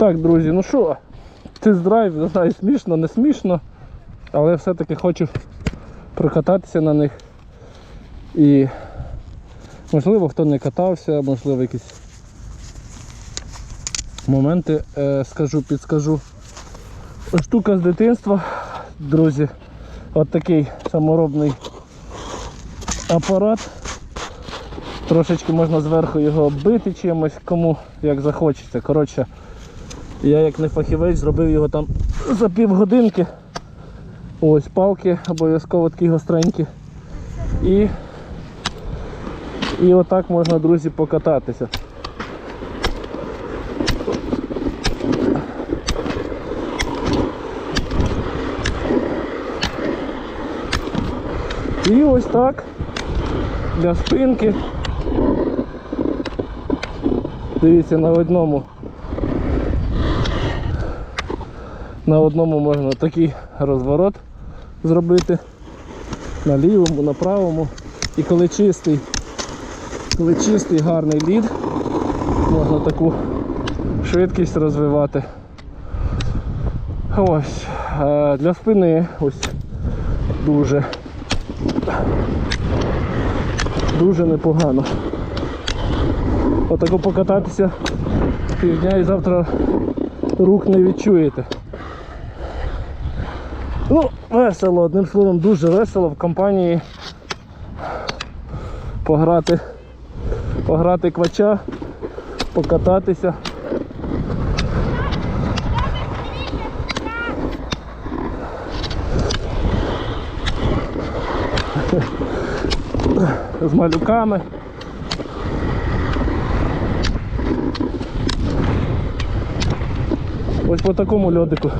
Так, друзі, ну що, тест-драйв, не знаю, смішно, не смішно, але все-таки хочу прокататися на них. І можливо хто не катався, можливо якісь моменти е, скажу, підскажу. Штука з дитинства, друзі, от такий саморобний апарат. Трошечки можна зверху його оббити чимось, кому як захочеться. Коротше, я як не фахівець зробив його там за півгодинки. Ось палки обов'язково такі гостренькі. І, і отак можна, друзі, покататися. І ось так для спинки. Дивіться, на одному. На одному можна такий розворот зробити. На лівому, на правому. І коли чистий, коли чистий гарний лід, можна таку швидкість розвивати. Ось. Для спини ось дуже дуже непогано. Отако покататися півдня і завтра рук не відчуєте. Ну, весело, одним словом, дуже весело в компанії пограти, пограти квача, покататися. З малюками. Ось по такому льодику.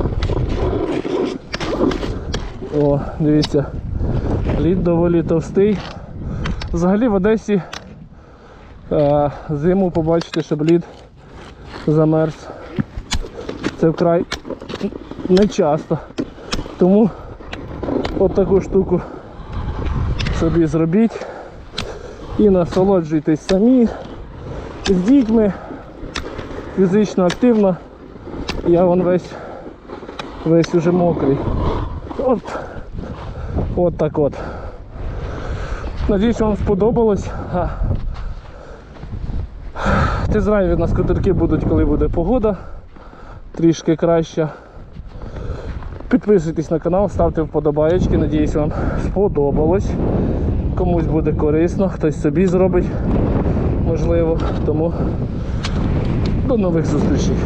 О, дивіться, лід доволі товстий. Взагалі в Одесі е, зиму побачите, щоб лід замерз. Це вкрай не часто. Тому от таку штуку собі зробіть і насолоджуйтесь самі з дітьми фізично активно. Я вон весь весь уже мокрий. От, от так от. Надіюсь, вам сподобалось. А, Тест-драйви на скутерки будуть, коли буде погода трішки краща. Підписуйтесь на канал, ставте вподобаєчки, надіюсь вам сподобалось. Комусь буде корисно, хтось собі зробить, можливо. Тому до нових зустрічей.